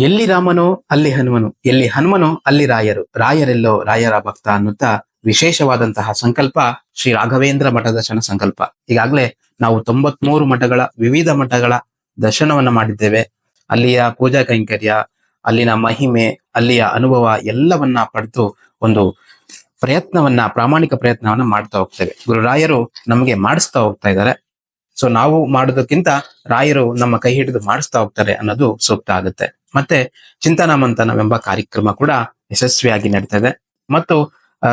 ಎಲ್ಲಿ ರಾಮನೋ, ಅಲ್ಲಿ ಹನುಮನು. ಎಲ್ಲಿ ಹನುಮನೋ, ಅಲ್ಲಿ ರಾಯರು. ರಾಯರೆಲ್ಲೋ, ರಾಯರ ಭಕ್ತ ಅನ್ನುತ್ತಾ ವಿಶೇಷವಾದಂತಹ ಸಂಕಲ್ಪ ಶ್ರೀ ರಾಘವೇಂದ್ರ ಮಠ ದರ್ಶನ ಸಂಕಲ್ಪ. ಈಗಾಗಲೇ ನಾವು ತೊಂಬತ್ಮೂರು ಮಠಗಳ, ವಿವಿಧ ಮಠಗಳ ದರ್ಶನವನ್ನ ಮಾಡಿದ್ದೇವೆ. ಅಲ್ಲಿಯ ಪೂಜಾ ಕೈಂಕರ್ಯ, ಅಲ್ಲಿನ ಮಹಿಮೆ, ಅಲ್ಲಿಯ ಅನುಭವ ಎಲ್ಲವನ್ನ ಪಡೆದು ಒಂದು ಪ್ರಯತ್ನವನ್ನ, ಪ್ರಾಮಾಣಿಕ ಪ್ರಯತ್ನವನ್ನ ಮಾಡ್ತಾ ಹೋಗ್ತೇವೆ. ಗುರುರಾಯರು ನಮಗೆ ಮಾಡಿಸ್ತಾ ಹೋಗ್ತಾ ಇದ್ದಾರೆ. ಸೊ ನಾವು ಮಾಡೋದಕ್ಕಿಂತ ರಾಯರು ನಮ್ಮ ಕೈ ಹಿಡಿದು ಮಾಡಿಸ್ತಾ ಹೋಗ್ತಾರೆ ಅನ್ನೋದು ಸೂಕ್ತ ಆಗುತ್ತೆ. ಮತ್ತೆ ಚಿಂತನ ಮಂಥನವೆಂಬ ಕಾರ್ಯಕ್ರಮ ಕೂಡ ಯಶಸ್ವಿಯಾಗಿ ನಡೀತಾ ಇದೆ ಮತ್ತು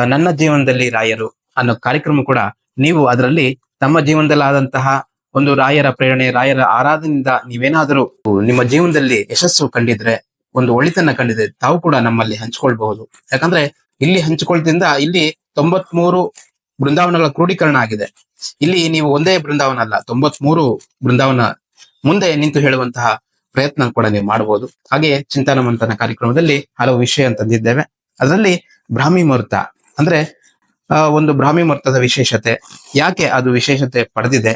ನನ್ನ ಜೀವನದಲ್ಲಿ ರಾಯರು ಅನ್ನೋ ಕಾರ್ಯಕ್ರಮ ಕೂಡ ನೀವು ಅದರಲ್ಲಿ ತಮ್ಮ ಜೀವನದಲ್ಲಿ ಆದಂತಹ ಒಂದು ರಾಯರ ಪ್ರೇರಣೆ, ರಾಯರ ಆರಾಧನೆಯಿಂದ ನೀವೇನಾದರೂ ನಿಮ್ಮ ಜೀವನದಲ್ಲಿ ಯಶಸ್ಸು ಕಂಡಿದ್ರೆ, ಒಂದು ಒಳಿತನ್ನ ಕಂಡಿದ್ರೆ ತಾವು ಕೂಡ ನಮ್ಮಲ್ಲಿ ಹಂಚ್ಕೊಳ್ಬಹುದು. ಯಾಕಂದ್ರೆ ಇಲ್ಲಿ ಹಂಚಿಕೊಳ್ಳದಿಂದ ಇಲ್ಲಿ ತೊಂಬತ್ಮೂರು ಬೃಂದಾವನಗಳ ಕ್ರೋಢೀಕರಣ ಆಗಿದೆ. ಇಲ್ಲಿ ನೀವು ಒಂದೇ ಬೃಂದಾವನ ಅಲ್ಲ ತೊಂಬತ್ಮೂರು ಬೃಂದಾವನ ಮುಂದೆ ನಿಂತು ಹೇಳುವಂತಹ ಪ್ರಯತ್ನ ಕೂಡ ನೀವು ಮಾಡಬಹುದು ಹಾಗೆ ಚಿಂತನ ಮಂಥನ ಕಾರ್ಯಕ್ರಮದಲ್ಲಿ ಹಲವು ವಿಷಯ ತಂದಿದ್ದೇವೆ ಅದರಲ್ಲಿ ಬ್ರಾಹ್ಮಿ ಮುಹೂರ್ತ ಅಂದ್ರೆ ಒಂದು ಬ್ರಾಹ್ಮಿ ಮುಹೂರ್ತದ ವಿಶೇಷತೆ. ಯಾಕೆ ಅದು ವಿಶೇಷತೆ ಪಡೆದಿದೆ?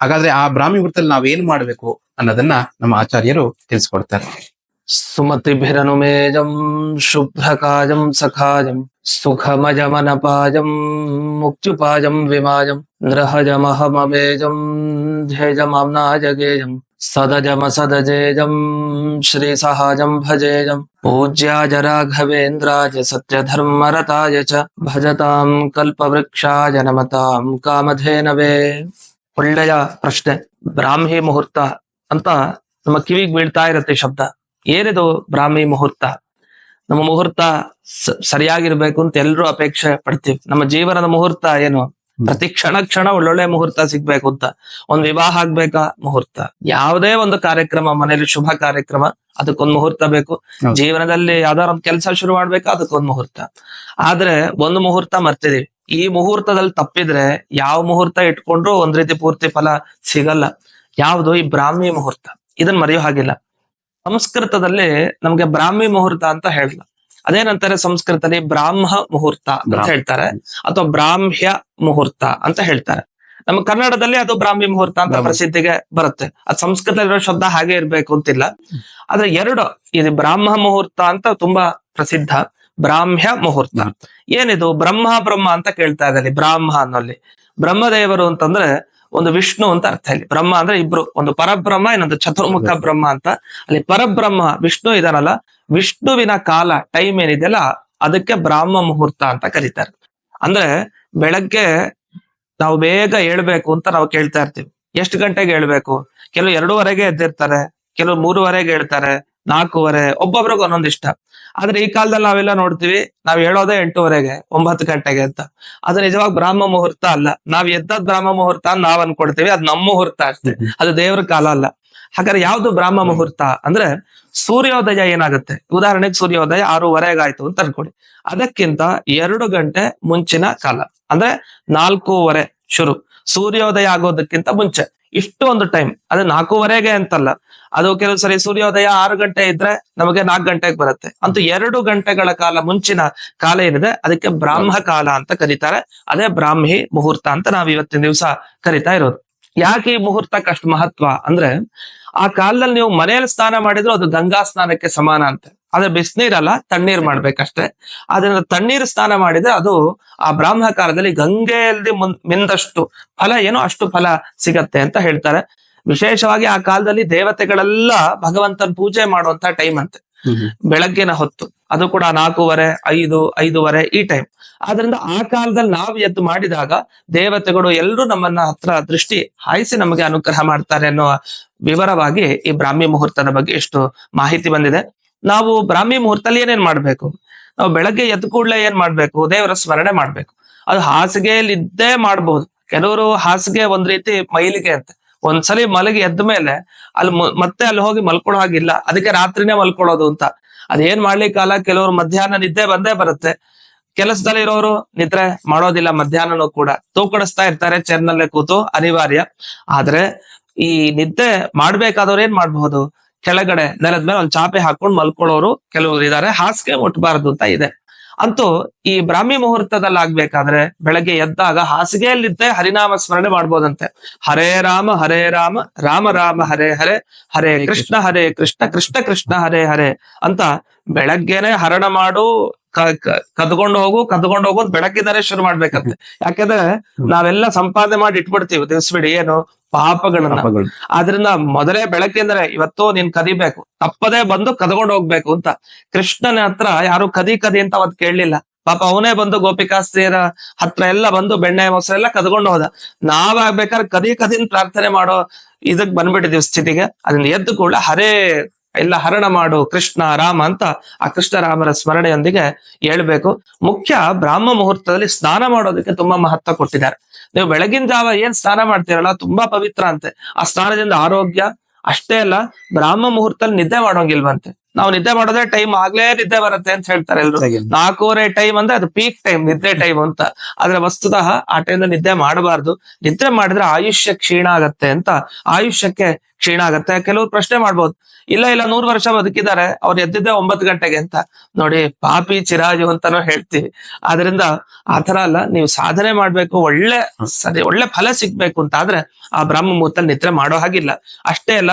ಹಾಗಾದ್ರೆ ಆ ಬ್ರಾಹ್ಮಿ ಮುಹೂರ್ತದಲ್ಲಿ ಏನ್ ಮಾಡಬೇಕು ಅನ್ನೋದನ್ನ ನಮ್ಮ ಆಚಾರ್ಯರು ತಿಳಿಸ್ಕೊಡ್ತಾರೆ. ಸುಮತಿಭಿರನುಮೇಜಂ ಶುಭ್ರಕಾಯಂ ಸಖಾಯಂ ಸುಖಮಜಮನಪಾಯಂ ಮುಕ್ತಿಪಾಯಂ ವಿಮಾಯಂ ಗ್ರಹಜಮಹಮೇಜಂ ಧ್ಯೇಯಮಾಮ್ನಾಯಗೇಯಂ सदजमसदजेजं श्रीसहाजं भजेजं पूज्याय राघवेन्द्राय सत्यधर्मरताय च भजतां कल्पवृक्षाय नमतां ಕಾಮಧೇನವೇ ಒಳ್ಳೆಯ ಪ್ರಶ್ನೆ ಬ್ರಾಹ್ಮಿ ಮುಹೂರ್ತ ಅಂತ ನಮ್ಮ ಕಿವಿಗೆ ಬೀಳ್ತಾ ಇರತ್ತೆ ಶಬ್ದ ಏನಿದು ಬ್ರಾಹ್ಮಿ ಮುಹೂರ್ತ ನಮ್ಮ ಮುಹೂರ್ತ ಸ- ಸರಿಯಾಗಿರ್ಬೇಕು ಅಂತ ಎಲ್ಲರೂ ಅಪೇಕ್ಷೆ ಪಡ್ತೀವಿ ನಮ್ಮ ಜೀವನದ ಮುಹೂರ್ತ ಏನು ಪ್ರತಿ ಕ್ಷಣ ಕ್ಷಣ ಒಳ್ಳೊಳ್ಳೆ ಮುಹೂರ್ತ ಸಿಗ್ಬೇಕು ಅಂತ. ಒಂದ್ ವಿವಾಹ ಆಗ್ಬೇಕಾ? ಮುಹೂರ್ತ. ಯಾವುದೇ ಒಂದು ಕಾರ್ಯಕ್ರಮ ಮನೇಲಿ ಶುಭ ಕಾರ್ಯಕ್ರಮ ಅದಕ್ಕೊಂದ್ ಮುಹೂರ್ತ ಬೇಕು. ಜೀವನದಲ್ಲಿ ಯಾವ್ದಾರ ಒಂದ್ ಕೆಲಸ ಶುರು ಮಾಡ್ಬೇಕಾ? ಅದಕ್ಕೊಂದ್ ಮುಹೂರ್ತ. ಆದ್ರೆ ಒಂದು ಮುಹೂರ್ತ ಮರ್ತಿದೀವಿ. ಈ ಮುಹೂರ್ತದಲ್ಲಿ ತಪ್ಪಿದ್ರೆ ಯಾವ ಮುಹೂರ್ತ ಇಟ್ಕೊಂಡ್ರು ಒಂದ್ ರೀತಿ ಪೂರ್ತಿ ಫಲ ಸಿಗಲ್ಲ. ಯಾವ್ದು? ಈ ಬ್ರಾಹ್ಮಿ ಮುಹೂರ್ತ. ಇದನ್ ಮರೆಯೋ ಹಾಗಿಲ್ಲ. ಸಂಸ್ಕೃತದಲ್ಲಿ ನಮ್ಗೆ ಬ್ರಾಹ್ಮಿ ಮುಹೂರ್ತ ಅಂತ ಹೇಳಲ್ಲ ಅದೇನಂತಾರೆ ಸಂಸ್ಕೃತದಲ್ಲಿ ಬ್ರಾಹ್ಮ ಮುಹೂರ್ತ ಅಂತ ಹೇಳ್ತಾರೆ. ಅಥವಾ ಬ್ರಾಹ್ಮ್ಯ ಮುಹೂರ್ತ ಅಂತ ಹೇಳ್ತಾರೆ. ನಮ್ಮ ಕನ್ನಡದಲ್ಲಿ ಅದು ಬ್ರಾಹ್ಮಿ ಮುಹೂರ್ತ ಅಂತ ಪ್ರಸಿದ್ಧಿಗೆ ಬರುತ್ತೆ. ಅದು ಸಂಸ್ಕೃತದಲ್ಲಿರೋ ಶಬ್ದ ಹಾಗೆ ಇರ್ಬೇಕು ಅಂತಿಲ್ಲ. ಆದ್ರೆ ಎರಡು ಇದು ಬ್ರಾಹ್ಮ ಮುಹೂರ್ತ ಅಂತ ತುಂಬಾ ಪ್ರಸಿದ್ಧ ಬ್ರಾಹ್ಮ್ಯ ಮುಹೂರ್ತ. ಏನಿದು? ಬ್ರಹ್ಮ ಬ್ರಹ್ಮ ಅಂತ ಕೇಳ್ತಾ ಇದ್ದಲ್ಲಿ ಬ್ರಾಹ್ಮ ಅನ್ನೋಲ್ಲಿ. ಬ್ರಹ್ಮದೇವರು ಅಂತಂದ್ರೆ ಒಂದು ವಿಷ್ಣು ಅಂತ ಅರ್ಥ ಇಲ್ಲಿ. ಬ್ರಹ್ಮ ಅಂದ್ರೆ ಇಬ್ರು ಒಂದು ಪರಬ್ರಹ್ಮ ಇನ್ನೊಂದು ಚತುರ್ಮುಖ ಬ್ರಹ್ಮ ಅಂತ. ಅಲ್ಲಿ ಪರಬ್ರಹ್ಮ ವಿಷ್ಣು ಇದಾರಲ್ಲ ವಿಷ್ಣುವಿನ ಕಾಲ ಟೈಮ್ ಏನಿದೆಯಲ್ಲ, ಅದಕ್ಕೆ ಬ್ರಾಹ್ಮ ಮುಹೂರ್ತ ಅಂತ ಕರೀತಾರೆ. ಅಂದ್ರೆ ಬೆಳಗ್ಗೆ ನಾವು ಬೇಗ ಹೇಳ್ಬೇಕು ಅಂತ ನಾವು ಕೇಳ್ತಾ ಇರ್ತೀವಿ. ಎಷ್ಟು ಗಂಟೆಗೆ ಹೇಳ್ಬೇಕು ಕೆಲವು ಎರಡೂವರೆಗೆ ಎದ್ದಿರ್ತಾರೆ ಕೆಲವು ಮೂರುವರೆಗೆ ಹೇಳ್ತಾರೆ ನಾಲ್ಕೂವರೆ, ಒಬ್ಬೊಬ್ರಿಗೆ ಒಂದೊಂದು ಇಷ್ಟ. ಆದ್ರೆ ಈ ಕಾಲದಲ್ಲಿ ನಾವೆಲ್ಲ ನೋಡ್ತೀವಿ, ನಾವ್ ಹೇಳೋದೇ ಎಂಟೂವರೆಗೆ, ಒಂಬತ್ತು ಗಂಟೆಗೆ ಅಂತ. ಅದು ನಿಜವಾಗಿ ಬ್ರಾಹ್ಮ ಮುಹೂರ್ತ ಅಲ್ಲ. ನಾವ್ ಎದ್ದ ಬ್ರಾಹ್ಮ ಮುಹೂರ್ತ ನಾವ್ ಅನ್ಕೊಡ್ತೀವಿ ಅದು ನಮ್ಮ ಮುಹೂರ್ತ ಅಷ್ಟೇ. ಅದು ದೇವ್ರ ಕಾಲ ಅಲ್ಲ. ಹಾಗಾದ್ರೆ ಯಾವ್ದು ಬ್ರಾಹ್ಮ ಮುಹೂರ್ತ ಅಂದ್ರೆ ಸೂರ್ಯೋದಯ ಏನಾಗುತ್ತೆ? ಉದಾಹರಣೆಗೆ ಸೂರ್ಯೋದಯ ಆರೂವರೆಗೆ ಆಯ್ತು ಅಂತ ಅನ್ಕೊಳ್ಳಿ. ಅದಕ್ಕಿಂತ ಎರಡು ಗಂಟೆ ಮುಂಚಿನ ಕಾಲ ಅಂದ್ರೆ ನಾಲ್ಕೂವರೆ ಶುರು. ಸೂರ್ಯೋದಯ ಆಗೋದಕ್ಕಿಂತ ಮುಂಚೆ ಇಷ್ಟು ಒಂದು ಟೈಮ್ ಅದು ನಾಲ್ಕೂವರೆಗೆ ಅಂತಲ್ಲ. ಅದು ಕೆಲವು ಸರಿ ಸೂರ್ಯೋದಯ ಆರು ಗಂಟೆ ಇದ್ರೆ ನಮಗೆ ನಾಲ್ಕು ಗಂಟೆಗೆ ಬರುತ್ತೆ. ಅಂತೂ ಎರಡು ಗಂಟೆಗಳ ಕಾಲ ಮುಂಚಿನ ಕಾಲ ಏನಿದೆ? ಅದಕ್ಕೆ ಬ್ರಾಹ್ಮ ಕಾಲ ಅಂತ ಕರೀತಾರೆ. ಅದೇ ಬ್ರಾಹ್ಮಿ ಮುಹೂರ್ತ ಅಂತ ನಾವ್ ಇವತ್ತಿನ ದಿವಸ ಕರಿತಾ ಇರೋದು. ಯಾಕೆ ಈ ಮುಹೂರ್ತಕ್ಕೆ ಅಷ್ಟು ಮಹತ್ವ? ಅಂದ್ರೆ ಆ ಕಾಲದಲ್ಲಿ ನೀವು ಮನೆಯಲ್ಲಿ ಸ್ನಾನ ಮಾಡಿದ್ರು ಅದು ಗಂಗಾ ಸ್ನಾನಕ್ಕೆ ಸಮಾನ ಅಂತ. ಆದ್ರೆ ಬಿಸಿನೀರಲ್ಲ, ತಣ್ಣೀರ್ ಮಾಡ್ಬೇಕಷ್ಟೇ. ಅದನ್ನ ತಣ್ಣೀರು ಸ್ನಾನ ಮಾಡಿದ್ರೆ ಅದು ಆ ಬ್ರಾಹ್ಮ ಕಾಲದಲ್ಲಿ ಗಂಗೆಯಲ್ಲಿ ಮಿಂದಷ್ಟು ಫಲ ಏನೋ ಅಷ್ಟು ಫಲ ಸಿಗತ್ತೆ ಅಂತ ಹೇಳ್ತಾರೆ. ವಿಶೇಷವಾಗಿ ಆ ಕಾಲದಲ್ಲಿ ದೇವತೆಗಳೆಲ್ಲ ಭಗವಂತನ ಪೂಜೆ ಮಾಡುವಂತ ಟೈಮ್ ಅಂತೆ. ಬೆಳಗ್ಗಿನ ಹೊತ್ತು. ಅದು ಕೂಡ ನಾಲ್ಕೂವರೆ, ಐದು, ಐದೂವರೆ ಈ ಟೈಮ್ ಆದ್ರಿಂದ ಆ ಕಾಲದಲ್ಲಿ ನಾವು ಎದ್ದು ಮಾಡಿದಾಗ ದೇವತೆಗಳು ಎಲ್ಲರೂ ನಮ್ಮನ್ನ ಹತ್ರ ದೃಷ್ಟಿ ಹಾಯಿಸಿ ನಮಗೆ ಅನುಗ್ರಹ ಮಾಡ್ತಾರೆ ಅನ್ನೋ ವಿವರವಾಗಿ ಈ ಬ್ರಾಹ್ಮಿ ಮುಹೂರ್ತದ ಬಗ್ಗೆ ಎಷ್ಟು ಮಾಹಿತಿ ಬಂದಿದೆ. ನಾವು ಬ್ರಾಹ್ಮಿ ಮುಹೂರ್ತದಲ್ಲಿ ಏನೇನ್ ಮಾಡ್ಬೇಕು? ನಾವು ಬೆಳಗ್ಗೆ ಎದ್ದು ಕೂಡಲೇ ಏನ್ ಮಾಡ್ಬೇಕು? ದೇವರ ಸ್ಮರಣೆ ಮಾಡ್ಬೇಕು. ಅದು ಹಾಸಿಗೆಯಲ್ಲಿ ಇದ್ದೇ ಮಾಡಬಹುದು ಕೆಲವರು ಹಾಸಿಗೆ ಒಂದ್ ರೀತಿ ಮೈಲಿಗೆ ಅಂತ. ಒಂದ್ಸಲಿ ಮಲಗಿ ಎದ್ದ ಮೇಲೆ ಅಲ್ಲಿ ಮತ್ತೆ ಅಲ್ಲಿ ಹೋಗಿ ಮಲ್ಕೊಳ್ಳೋ ಹಾಗಿಲ್ಲ. ಅದಕ್ಕೆ ರಾತ್ರಿನೇ ಮಲ್ಕೊಳ್ಳೋದು ಅಂತ. ಅದೇನ್ ಮಾಡ್ಲಿಕ್ಕಲ್ಲ ಕೆಲವರು ಮಧ್ಯಾಹ್ನ ನಿದ್ದೆ ಬಂದೇ ಬರುತ್ತೆ. ಕೆಲಸದಲ್ಲಿ ಇರೋರು ನಿದ್ರೆ ಮಾಡೋದಿಲ್ಲ, ಮಧ್ಯಾಹ್ನನೂ ಕೂಡ. ತೂಕಡಿಸ್ತಾ ಇರ್ತಾರೆ, ಚೇರ್ನಲ್ಲೇ ಕೂತು, ಅನಿವಾರ್ಯ. ಆದ್ರೆ ಈ ನಿದ್ದೆ ಮಾಡ್ಬೇಕಾದವ್ರು ಏನ್ ಮಾಡ್ಬಹುದು? ಕೆಳಗಡೆ ನೆಲದ ಮೇಲೆ ಚಾಪೆ ಹಾಕೊಂಡು ಮಲ್ಕೊಳ್ಳೋರು ಕೆಲವರು ಇದಾರೆ ಹಾಸಿಗೆ ಮುಟ್ಬಾರ್ದು ಅಂತ ಇದೆ. ಅಂತೂ ಈ ಬ್ರಾಹ್ಮಿ ಮುಹೂರ್ತದಲ್ಲಿ ಆಗ್ಬೇಕಾದ್ರೆ ಬೆಳಗ್ಗೆ ಎದ್ದಾಗ ಹಾಸಿಗೆಯಲ್ಲಿದ್ದೇ ಹರಿನಾಮ ಸ್ಮರಣೆ ಮಾಡ್ಬೋದಂತೆ. ಹರೇ ರಾಮ ಹರೇ ರಾಮ ರಾಮ ರಾಮ ಹರೇ ಹರೇ ಹರೇ ಕೃಷ್ಣ ಹರೇ ಕೃಷ್ಣ ಕೃಷ್ಣ ಕೃಷ್ಣ ಹರೇ ಹರೇ ಅಂತ ಬೆಳಗ್ಗೆನೆ ಹರಣ ಮಾಡು ಕದ್ಕೊಂಡು ಹೋಗು ಕದ್ಕೊಂಡು ಹೋಗೋದು ಬೆಳಕಿದಾರೆ ಶುರು ಮಾಡ್ಬೇಕಂತೆ. ಯಾಕಂದ್ರೆ ನಾವೆಲ್ಲ ಸಂಪಾದನೆ ಮಾಡಿ ಇಟ್ಬಿಡ್ತೀವಿ ತಿಳಿಸ್ಬಿಡಿ ಏನು ಪಾಪಗಳನ್ನ. ಪಾಪಗಳು. ಆದ್ರಿಂದ ಮೊದಲೇ ಬೆಳಕಿಂದ್ರೆ ಇವತ್ತು ನೀನ್ ಕದಿಬೇಕು ತಪ್ಪದೇ ಬಂದು ಕದ್ಕೊಂಡು ಹೋಗ್ಬೇಕು ಅಂತ. ಕೃಷ್ಣನ ಹತ್ರ ಯಾರು ಕದಿ ಕದಿ ಅಂತ ಅವತ್ ಕೇಳಲಿಲ್ಲ. ಪಾಪ ಅವನೇ ಬಂದು ಗೋಪಿಕಾಸ್ತಿಯರ ಹತ್ರ ಎಲ್ಲ ಬಂದು ಬೆಣ್ಣೆ ಮೊಸರೆಲ್ಲ ಕದ್ಕೊಂಡು ಹೋದ. ನಾವಾಗ್ಬೇಕಾದ್ರೆ ಕದಿ ಕದಿನ್ ಪ್ರಾರ್ಥನೆ ಮಾಡೋ ಇದಕ್ ಬಂದ್ಬಿಟ್ಟಿದೀವಿ ಸ್ಥಿತಿಗೆ. ಅದನ್ನ ಎದ್ದು ಕೂಡ ಹರೇ ಎಲ್ಲ ಹರಣ ಮಾಡು ಕೃಷ್ಣ ರಾಮ ಅಂತ ಆ ಕೃಷ್ಣ ರಾಮರ ಸ್ಮರಣೆಯೊಂದಿಗೆ ಹೇಳ್ಬೇಕು. ಮುಖ್ಯ ಬ್ರಾಹ್ಮ ಮುಹೂರ್ತದಲ್ಲಿ ಸ್ನಾನ ಮಾಡೋದಕ್ಕೆ ತುಂಬಾ ಮಹತ್ವ ಕೊಟ್ಟಿದ್ದಾರೆ. ನೀವು ಬೆಳಗಿನ ಜಾವ ಏನ್ ಸ್ನಾನ ಮಾಡ್ತೀರಲ್ಲ, ತುಂಬಾ ಪವಿತ್ರ ಅಂತೆ. ಆ ಸ್ನಾನದಿಂದ ಆರೋಗ್ಯ, ಅಷ್ಟೇ ಅಲ್ಲ, ಬ್ರಾಹ್ಮ ಮುಹೂರ್ತದಲ್ಲಿ ನಿದ್ದೆ ಮಾಡೋಂಗಿಲ್ವಂತೆ. ನಾವು ನಿದ್ದೆ ಮಾಡೋದೇ ಟೈಮ್ ಆಗ್ಲೇ ನಿದ್ದೆ ಬರುತ್ತೆ ಅಂತ ಹೇಳ್ತಾರೆ ಎಲ್ರು. ನಾಲ್ಕೂವರೆ ಟೈಮ್ ಅಂದ್ರೆ ಅದು ಪೀಕ್ ಟೈಮ್ ನಿದ್ದೆ ಟೈಮ್ ಅಂತ. ಆದ್ರೆ ವಸ್ತುತಃ ಆ ಟೈಮ್ ನಿದ್ದೆ ಮಾಡಬಾರ್ದು. ನಿದ್ರೆ ಮಾಡಿದ್ರೆ ಆಯುಷ್ಯ ಕ್ಷೀಣ ಆಗತ್ತೆ ಅಂತ ಆಯುಷ್ಯಕ್ಕೆ ಕ್ಷೀಣ ಆಗತ್ತೆ. ಕೆಲವರು ಪ್ರಶ್ನೆ ಮಾಡ್ಬೋದು. ಇಲ್ಲ ಇಲ್ಲ ನೂರ್ ವರ್ಷ ಬದುಕಿದ್ದಾರೆ. ಅವ್ರು ಎದ್ದಿದ್ದೆ ಒಂಬತ್ತು ಗಂಟೆಗೆ ಅಂತ. ನೋಡಿ ಪಾಪಿ ಚಿರಾಜು ಅಂತಾನು ಹೇಳ್ತೀವಿ. ಆದ್ರಿಂದ ಆತರ ಅಲ್ಲ ನೀವು ಸಾಧನೆ ಮಾಡ್ಬೇಕು. ಒಳ್ಳೆ ಸರಿ ಒಳ್ಳೆ ಫಲ ಸಿಗ್ಬೇಕು ಅಂತ ಆದ್ರೆ ಆ ಬ್ರಹ್ಮ ಮುಹೂರ್ತದಲ್ಲಿ ನಿದ್ರೆ ಮಾಡೋ ಹಾಗಿಲ್ಲ. ಅಷ್ಟೇ ಅಲ್ಲ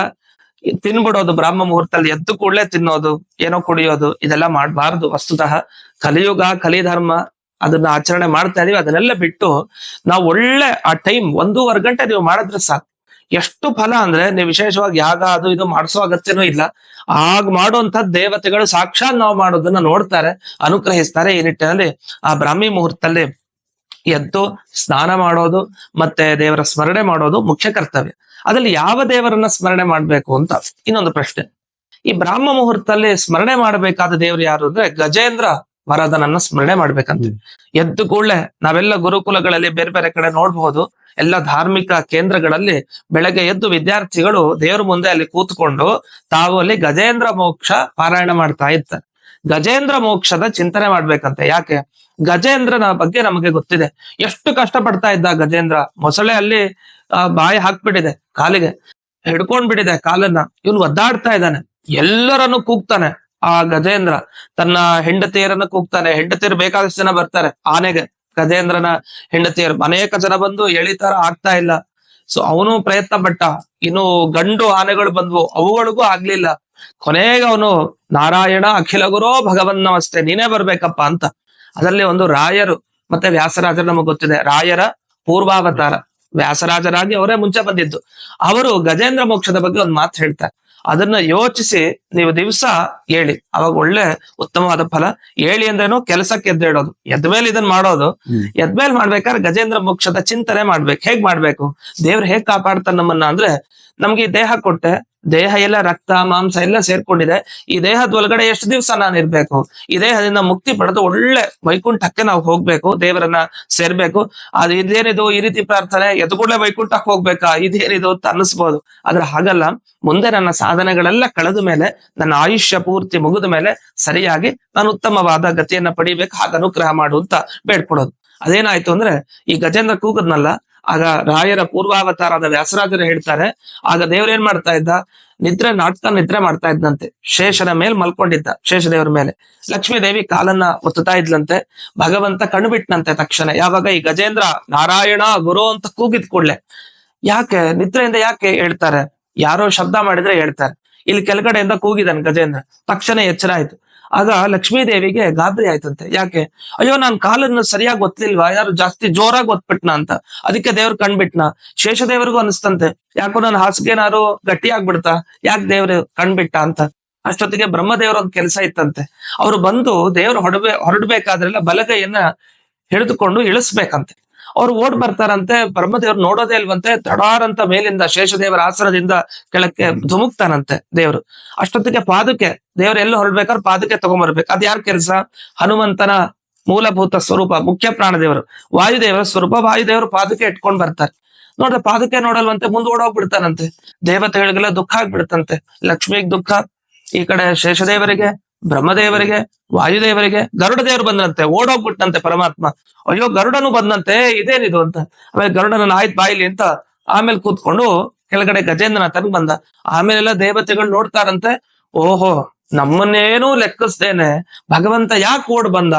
ತಿನ್ಬಿಡೋದು ಬ್ರಾಹ್ಮ ಮುಹೂರ್ತದಲ್ಲಿ ಎದ್ದು ಕೂಡಲೇ ತಿನ್ನೋದು, ಏನೋ ಕುಡಿಯೋದು, ಇದೆಲ್ಲ ಮಾಡಬಾರ್ದು. ವಸ್ತುತಃ ಕಲಿಯುಗ, ಕಲಿಧರ್ಮ ಅದನ್ನ ಆಚರಣೆ ಮಾಡ್ತಾ ಇದೀವಿ. ಅದನ್ನೆಲ್ಲ ಬಿಟ್ಟು ನಾವು ಒಳ್ಳೆ ಆ ಟೈಮ್ ಒಂದೂವರೆ ಗಂಟೆ ನೀವು ಮಾಡಿದ್ರೆ ಸಾಕು. ಎಷ್ಟು ಫಲ ಅಂದ್ರೆ ನೀವು ವಿಶೇಷವಾಗಿ ಯಾಗ ಅದು ಇದು ಮಾಡಿಸೋ ಅಗತ್ಯನೂ ಇಲ್ಲ. ಆಗ ಮಾಡುವಂತ ದೇವತೆಗಳು ಸಾಕ್ಷಾತ್ ನಾವು ಮಾಡೋದನ್ನ ನೋಡ್ತಾರೆ, ಅನುಗ್ರಹಿಸ್ತಾರೆ. ಈ ನಿಟ್ಟಿನಲ್ಲಿ ಆ ಬ್ರಾಹ್ಮಿ ಮುಹೂರ್ತದಲ್ಲಿ ಎದ್ದು ಸ್ನಾನ ಮಾಡೋದು, ಮತ್ತೆ ದೇವರ ಸ್ಮರಣೆ ಮಾಡೋದು ಮುಖ್ಯ ಕರ್ತವ್ಯ. ಅದ್ರಲ್ಲಿ ಯಾವ ದೇವರನ್ನ ಸ್ಮರಣೆ ಮಾಡ್ಬೇಕು ಅಂತ ಇನ್ನೊಂದು ಪ್ರಶ್ನೆ. ಈ ಬ್ರಾಹ್ಮ ಮುಹೂರ್ತದಲ್ಲಿ ಸ್ಮರಣೆ ಮಾಡಬೇಕಾದ ದೇವರು ಯಾರು ಅಂದ್ರೆ ಗಜೇಂದ್ರ ವರದನನ್ನ ಸ್ಮರಣೆ ಮಾಡ್ಬೇಕಂತ. ಎದ್ದು ಕೂಡಲೇ ನಾವೆಲ್ಲ ಗುರುಕುಲಗಳಲ್ಲಿ ಬೇರೆ ಬೇರೆ ಕಡೆ ನೋಡ್ಬಹುದು ಎಲ್ಲ ಧಾರ್ಮಿಕ ಕೇಂದ್ರಗಳಲ್ಲಿ ಬೆಳಗ್ಗೆ ಎದ್ದು ವಿದ್ಯಾರ್ಥಿಗಳು ದೇವ್ರ ಮುಂದೆ ಅಲ್ಲಿ ಕೂತ್ಕೊಂಡು ತಾವು ಅಲ್ಲಿ ಗಜೇಂದ್ರ ಮೋಕ್ಷ ಪಾರಾಯಣ ಮಾಡ್ತಾ ಇರ್ತಾರೆ. ಗಜೇಂದ್ರ ಮೋಕ್ಷದ ಚಿಂತನೆ ಮಾಡ್ಬೇಕಂತೆ. ಯಾಕೆ? ಗಜೇಂದ್ರನ ಬಗ್ಗೆ ನಮಗೆ ಗೊತ್ತಿದೆ. ಎಷ್ಟು ಕಷ್ಟ ಪಡ್ತಾ ಇದ್ದ ಗಜೇಂದ್ರ? ಮೊಸಳೆ ಅಲ್ಲಿ ಬಾಯಿ ಹಾಕ್ಬಿಟ್ಟಿದೆ, ಕಾಲಿಗೆ. ಹಿಡ್ಕೊಂಡ್ ಬಿಟ್ಟಿದೆ ಕಾಲನ್ನ. ಇವನು ಒದ್ದಾಡ್ತಾ ಇದ್ದಾನೆ. ಎಲ್ಲರನ್ನು ಕೂಗ್ತಾನೆ ಆ ಗಜೇಂದ್ರ. ತನ್ನ ಹೆಂಡತಿಯರನ್ನ ಕೂಗ್ತಾನೆ. ಹೆಂಡತಿಯರು ಬೇಕಾದಷ್ಟು ಜನ ಬರ್ತಾರೆ ಆನೆಗೆ. ಗಜೇಂದ್ರನ ಹೆಂಡತಿಯರು. ಅನೇಕ ಜನ ಬಂದು ಎಳಿತಾರ, ಆಗ್ತಾ ಇಲ್ಲ. ಸೊ ಅವನು ಪ್ರಯತ್ನ ಪಟ್ಟ ಇನ್ನು ಗಂಡು ಆನೆಗಳು ಬಂದ್ವು. ಅವುಗಳಿಗೂ ಆಗ್ಲಿಲ್ಲ. ಕೊನೆಗೆ ಅವನು ನಾರಾಯಣ, ಅಖಿಲ ಗುರೋ ಭಗವನ್ ನಮಸ್ತೆ ನೀನೇ ಬರ್ಬೇಕಪ್ಪ ಅಂತ. ಅದರಲ್ಲಿ ಒಂದು ರಾಯರು ಮತ್ತೆ ವ್ಯಾಸರಾಜರು ನಮಗೆ ಗೊತ್ತಿದೆ. ರಾಯರ ಪೂರ್ವಾವತಾರ. ವ್ಯಾಸರಾಜರಾಗಿ ಅವರೇ ಮುಂಚೆ ಬಂದಿದ್ದು. ಅವರು ಗಜೇಂದ್ರ ಮೋಕ್ಷದ ಬಗ್ಗೆ ಒಂದು ಮಾತು ಹೇಳ್ತಾರೆ. ಅದನ್ನ ಯೋಚಿಸಿ ನೀವು ದಿವಸ ಹೇಳಿ ಅವಾಗ ಒಳ್ಳೆ ಉತ್ತಮವಾದ ಫಲ. ಹೇಳಿ ಅಂದ್ರೇನು ಕೆಲಸಕ್ಕೆ ಎದ್ದೇಳೋದು ಎದ್ಮೇಲೆ ಇದನ್ನ ಮಾಡೋದು. ಎದ್ಮೇಲೆ ಮಾಡ್ಬೇಕಾದ್ರೆ ಗಜೇಂದ್ರ ಮೋಕ್ಷದ ಚಿಂತನೆ ಮಾಡ್ಬೇಕು. ಹೇಗ್ ಮಾಡ್ಬೇಕು? ದೇವ್ರು ಹೇಗ್ ಕಾಪಾಡ್ತಾನೆ ನಮ್ಮನ್ನ ಅಂದ್ರೆ ನಮ್ಗೆ ಈ ದೇಹ ಕೊಟ್ಟೆ ದೇಹ ಎಲ್ಲ ರಕ್ತ, ಮಾಂಸ ಎಲ್ಲ ಸೇರ್ಕೊಂಡಿದೆ. ಈ ದೇಹದ ಒಳಗಡೆ ಎಷ್ಟು ದಿವಸ ನಾನು ಇರ್ಬೇಕು? ಈ ದೇಹದಿಂದ ಮುಕ್ತಿ ಪಡೆದು ಒಳ್ಳೆ ವೈಕುಂಠಕ್ಕೆ ನಾವು ಹೋಗ್ಬೇಕು, ದೇವರನ್ನ ಸೇರ್ಬೇಕು. ಅದು ಇದೇನಿದು ಈ ರೀತಿ ಪ್ರಾರ್ಥನೆ ಎದ್ಕೂಡ್ಲೆ ವೈಕುಂಠಕ್ಕೆ ಹೋಗ್ಬೇಕಾ? ಇದೇನಿದು ಅಂತ ಅನ್ನಿಸ್ಬೋದು. ಆದ್ರೆ ಹಾಗಲ್ಲ. ಮುಂದೆ ನನ್ನ ಸಾಧನೆಗಳೆಲ್ಲ ಕಳೆದ ಮೇಲೆ, ನನ್ನ ಆಯುಷ್ಯ ಪೂರ್ತಿ ಮುಗಿದ ಮೇಲೆ ಸರಿಯಾಗಿ ನಾನು ಉತ್ತಮವಾದ ಗತಿಯನ್ನ ಪಡಿಬೇಕು ಹಾಗೆ ಅನುಗ್ರಹ ಮಾಡು ಅಂತ ಬೇಡ್ಕೊಡೋದು ಅದೇನಾಯ್ತು ಅಂದ್ರೆ, ಈ ಗಜೇಂದ್ರ ಕೂಗದ್ನಲ್ಲ ಆಗ ರಾಯರ ಆದ ವ್ಯಾಸರಾಜರು ಹೇಳ್ತಾರೆ, ಆಗ ದೇವ್ರ ಏನ್ ಮಾಡ್ತಾ ಇದ್ದ? ನಿದ್ರೆ ನಾಟಕ ನಿದ್ರೆ ಮಾಡ್ತಾ ಇದ್ದಂತೆ ಶೇಷನ ಮೇಲೆ ಮಲ್ಕೊಂಡಿದ್ದ ಶೇಷದೇವರ ಮೇಲೆ. ಲಕ್ಷ್ಮೀ ದೇವಿ ಕಾಲನ್ನ ಒತ್ತುತ್ತಾ ಇದ್ಲಂತೆ. ಭಗವಂತ ಕಣ್ಬಿಟ್ನಂತೆ ತಕ್ಷಣ. ಯಾವಾಗ ಈ ಗಜೇಂದ್ರ, ನಾರಾಯಣ, ಗುರು ಅಂತ ಕೂಗಿದ್ ಕೂಡ್ಲೆ. ಯಾಕೆ? ನಿದ್ರೆಯಿಂದ ಯಾಕೆ ಹೇಳ್ತಾರೆ? ಯಾರೋ ಶಬ್ದ ಮಾಡಿದ್ರೆ ಹೇಳ್ತಾರೆ. ಇಲ್ಲಿ ಕೆಳಗಡೆಯಿಂದ ಕೂಗಿದಾನೆ ಗಜೇಂದ್ರ. ತಕ್ಷಣ ಎಚ್ಚರ ಆಯ್ತು. ಆಗ ಲಕ್ಷ್ಮೀ ದೇವಿಗೆ ಗಾಬರಿ ಆಯ್ತಂತೆ. ಯಾಕೆ? ಅಯ್ಯೋ, ನಾನ್ ಕಾಲನ್ನು ಸರಿಯಾಗಿ ಗೊತ್ತಿಲ್ವಾ? ಯಾರು ಜಾಸ್ತಿ ಜೋರಾಗಿ ಒತ್ಬಿಟ್ನ ಅಂತ. ಅದಕ್ಕೆ ದೇವ್ರು ಕಣ್ಬಿಟ್ನ? ಶೇಷದೇವರಿಗೂ ಅನಿಸ್ತಂತೆ. ಯಾಕೋ ನನ್ನ ಹಾಸಿಗೆನಾರು ಗಟ್ಟಿ ಆಗ್ಬಿಡ್ತಾ? ಯಾಕೆ ದೇವ್ರು ಕಣ್ಬಿಟ್ಟ ಅಂತ. ಅಷ್ಟೊತ್ತಿಗೆ ಬ್ರಹ್ಮದೇವರ ಒಂದು ಕೆಲಸ ಇತ್ತಂತೆ. ಅವ್ರು ಬಂದು ದೇವ್ರು ಹೊಡಬೇ ಹೊರಡ್ಬೇಕಾದ್ರೆಲ್ಲ ಬಲಗೈಯನ್ನ ಹಿಡಿದುಕೊಂಡು ಇಳಿಸ್ಬೇಕಂತೆ. ಅವ್ರು ಓಡ್ ಬರ್ತಾರಂತೆ ಬ್ರಹ್ಮದೇವ್ರು ನೋಡೋದೇ ಇಲ್ವಂತೆ ತಡಾರಂತ ಮೇಲಿಂದ ಶೇಷದೇವರ ಆಸನದಿಂದ ಕೆಳಕ್ಕೆ ಧುಮುಕ್ತಾನಂತೆ ದೇವ್ರು. ಅಷ್ಟೊತ್ತಿಗೆ ಪಾದುಕೆ ದೇವ್ರು ಎಲ್ಲೂ ಹೊರಡ್ಬೇಕಾದ್ರೆ ಪಾದುಕೆ ತಗೊಂಬರ್ಬೇಕು. ಅದ್ ಯಾರ ಕೆಲಸ? ಹನುಮಂತನ ಮೂಲಭೂತ ಸ್ವರೂಪ ಮುಖ್ಯ ಪ್ರಾಣದೇವರು ವಾಯುದೇವರ ಸ್ವರೂಪ ವಾಯುದೇವರು ಪಾದುಕೆ ಇಟ್ಕೊಂಡ್ ಬರ್ತಾರೆ. ನೋಡ್ರೆ ಪಾದುಕೆ ನೋಡಲ್ವಂತೆ ಮುಂದೆ ಓಡೋಗ್ಬಿಡ್ತಾನಂತೆ. ದೇವತೆಗಳಿಗೆಲ್ಲ ದುಃಖ ಆಗ್ಬಿಡ್ತಂತೆ. ಲಕ್ಷ್ಮಿಗ್ ದುಃಖ ಈ ಕಡೆ ಶೇಷದೇವರಿಗೆ ಬ್ರಹ್ಮದೇವರಿಗೆ, ವಾಯುದೇವರಿಗೆ ಗರುಡ ದೇವರು ಬಂದಂತೆ, ಓಡೋಗ್ಬಿಟ್ಟಂತೆ ಪರಮಾತ್ಮ. ಅಯ್ಯೋ, ಗರುಡನು ಬಂದಂತೆ, ಇದೇನಿದು ಅಂತ. ಆಮೇಲೆ ಗರುಡನ ಆಯ್ತು ಬಾಯಿಲಿ ಅಂತ ಆಮೇಲೆ ಕೂತ್ಕೊಂಡು ಕೆಳಗಡೆ ಗಜೇಂದ್ರನ ತನಗ್ ಬಂದ. ಆಮೇಲೆಲ್ಲ ದೇವತೆಗಳು ನೋಡ್ತಾರಂತೆ, ಓಹೋ, ನಮ್ಮನ್ನೇನೂ ಲೆಕ್ಕಿಸ್ತೇನೆ ಭಗವಂತ ಯಾಕೆ ಓಡ್ ಬಂದ?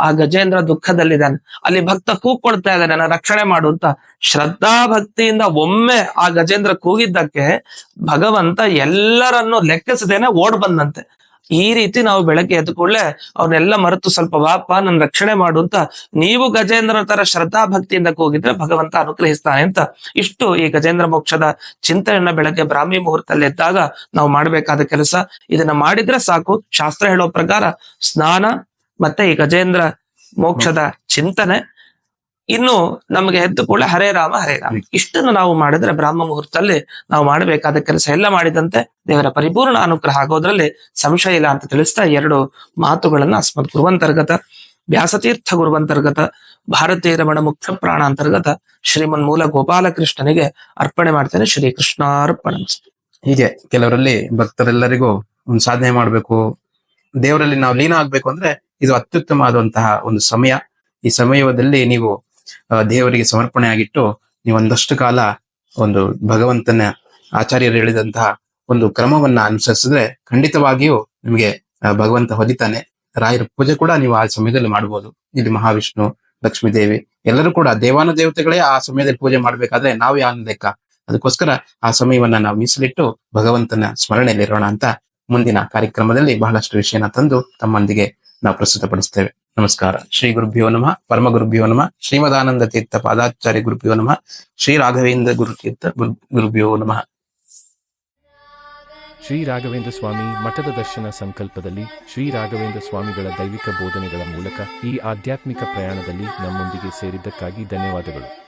ಆ ಗಜೇಂದ್ರ ದುಃಖದಲ್ಲಿದ್ದಾನೆ. ಅಲ್ಲಿ ಭಕ್ತ ಕೂಗ್ಕೊಳ್ತಾ ಇದ್ದಾನೆ, ನನ್ನ ರಕ್ಷಣೆ ಮಾಡು ಅಂತ. ಶ್ರದ್ಧಾ ಭಕ್ತಿಯಿಂದ ಒಮ್ಮೆ ಆ ಗಜೇಂದ್ರ ಕೂಗಿದ್ದಕ್ಕೆ ಭಗವಂತ ಎಲ್ಲರನ್ನು ಲೆಕ್ಕಿಸದೇನೆ ಓಡ್ ಬಂದಂತೆ. ಈ ರೀತಿ ನಾವು ಬೆಳಗ್ಗೆ ಎದ್ದು ಕೂಡಲೇ ಅವನ್ನೆಲ್ಲ ಮರೆತು ಸ್ವಲ್ಪ ವಾಪ ನನ್ನ ರಕ್ಷಣೆ ಮಾಡು ಅಂತ ನೀವು ಗಜೇಂದ್ರ ತರ ಶ್ರದ್ಧಾ ಭಕ್ತಿಯಿಂದ ಕೂಗಿದ್ರೆ ಭಗವಂತ ಅನುಗ್ರಹಿಸ್ತಾನೆ ಅಂತ ಇಷ್ಟು ಈ ಗಜೇಂದ್ರ ಮೋಕ್ಷದ ಚಿಂತನೆಯನ್ನ ಬೆಳಗ್ಗೆ ಬ್ರಾಹ್ಮಿ ಮುಹೂರ್ತದಲ್ಲಿ ಎದ್ದಾಗ ನಾವು ಮಾಡಬೇಕಾದ ಕೆಲಸ. ಇದನ್ನ ಮಾಡಿದ್ರೆ ಸಾಕು. ಶಾಸ್ತ್ರ ಹೇಳೋ ಪ್ರಕಾರ ಸ್ನಾನ ಮತ್ತೆ ಈ ಗಜೇಂದ್ರ ಮೋಕ್ಷದ ಚಿಂತನೆ. ಇನ್ನು ನಮಗೆ ಎದ್ದು ಕೂಡ ಹರೇ ರಾಮ ಹರೇ ರಾಮ. ಇಷ್ಟನ್ನು ನಾವು ಮಾಡಿದ್ರೆ ಬ್ರಾಹ್ಮ ಮುಹೂರ್ತದಲ್ಲಿ ನಾವು ಮಾಡಬೇಕಾದ ಕೆಲಸ ಎಲ್ಲ ಮಾಡಿದಂತೆ ದೇವರ ಪರಿಪೂರ್ಣ ಅನುಗ್ರಹ ಆಗೋದ್ರಲ್ಲಿ ಸಂಶಯ ಇಲ್ಲ ಅಂತ ತಿಳಿಸ್ತಾ ಎರಡು ಮಾತುಗಳನ್ನ ಅಸ್ಮತ್ ಗುರುವಂತರ್ಗತ ವ್ಯಾಸತೀರ್ಥ ಗುರುವಂತರ್ಗತ ಭಾರತೀಯ ರಮಣ ಮುಖ್ಯ ಪ್ರಾಣ ಅಂತರ್ಗತ ಶ್ರೀಮನ್ ಮೂಲ ಗೋಪಾಲಕೃಷ್ಣನಿಗೆ ಅರ್ಪಣೆ ಮಾಡ್ತೇನೆ ಶ್ರೀ ಕೃಷ್ಣಾರ್ಪಣ ಹೀಗೆ ಕೆಲವರಲ್ಲಿ ಭಕ್ತರೆಲ್ಲರಿಗೂ ಒಂದು ಸಾಧನೆ ಮಾಡಬೇಕು. ದೇವರಲ್ಲಿ ನಾವು ಲೀನ ಆಗ್ಬೇಕು ಅಂದ್ರೆ ಇದು ಅತ್ಯುತ್ತಮವಾದಂತಹ ಒಂದು ಸಮಯ. ಈ ಸಮಯದಲ್ಲಿ ನೀವು ದೇವರಿಗೆ ಸಮರ್ಪಣೆ ಆಗಿಟ್ಟು ನೀವು ಒಂದಷ್ಟು ಕಾಲ ಒಂದು ಭಗವಂತನ ಆಚಾರ್ಯರು ಹೇಳಿದಂತಹ ಒಂದು ಕ್ರಮವನ್ನ ಅನುಸರಿಸಿದ್ರೆ ಖಂಡಿತವಾಗಿಯೂ ನಿಮಗೆ ಭಗವಂತ ಹೊಲಿತಾನೆ. ರಾಯರ ಪೂಜೆ ಕೂಡ ನೀವು ಆ ಸಮಯದಲ್ಲಿ ಮಾಡಬಹುದು ಇಲ್ಲಿ ಮಹಾವಿಷ್ಣು ಲಕ್ಷ್ಮೀ ದೇವಿ ಎಲ್ಲರೂ ಕೂಡ ದೇವಾನ ದೇವತೆಗಳೇ ಆ ಸಮಯದಲ್ಲಿ ಪೂಜೆ ಮಾಡ್ಬೇಕಾದ್ರೆ ನಾವು ಯಾವ ಲೆಕ್ಕ. ಅದಕ್ಕೋಸ್ಕರ ಆ ಸಮಯವನ್ನ ನಾವು ಮೀಸಲಿಟ್ಟು ಭಗವಂತನ ಸ್ಮರಣೆಯಲ್ಲಿರೋಣ ಅಂತ ಮುಂದಿನ ಕಾರ್ಯಕ್ರಮದಲ್ಲಿ ಬಹಳಷ್ಟು ವಿಷಯನ ತಂದು ತಮ್ಮೊಂದಿಗೆ ನಾವು ಪ್ರಸ್ತುತಪಡಿಸ್ತೇವೆ. ನಮಸ್ಕಾರ. ಶ್ರೀ ಗುರುಭ್ಯೋ ನಮಃ. ಪರಮ ಗುರುಭ್ಯೋ ನಮಃ. ಶ್ರೀಮದಾನಂದ ತೀರ್ಥ ಪಾದಾಚಾರ್ಯ ಗುರುಭ್ಯೋ ನಮಃ. ಶ್ರೀ ರಾಘವೇಂದ್ರ ಗುರು ತೀರ್ಥ ಗುರು, ಗುರುಭ್ಯೋ ನಮಃ. ಶ್ರೀ ರಾಘವೇಂದ್ರ ಸ್ವಾಮಿ ಮಠದ ದರ್ಶನ ಸಂಕಲ್ಪದಲ್ಲಿ ಶ್ರೀ ರಾಘವೇಂದ್ರ ಸ್ವಾಮಿಗಳ ದೈವಿಕ ಬೋಧನೆಗಳ ಮೂಲಕ ಈ ಆಧ್ಯಾತ್ಮಿಕ ಪ್ರಯಾಣದಲ್ಲಿ ನಮ್ಮೊಂದಿಗೆ ಸೇರಿದ್ದಕ್ಕಾಗಿ ಧನ್ಯವಾದಗಳು.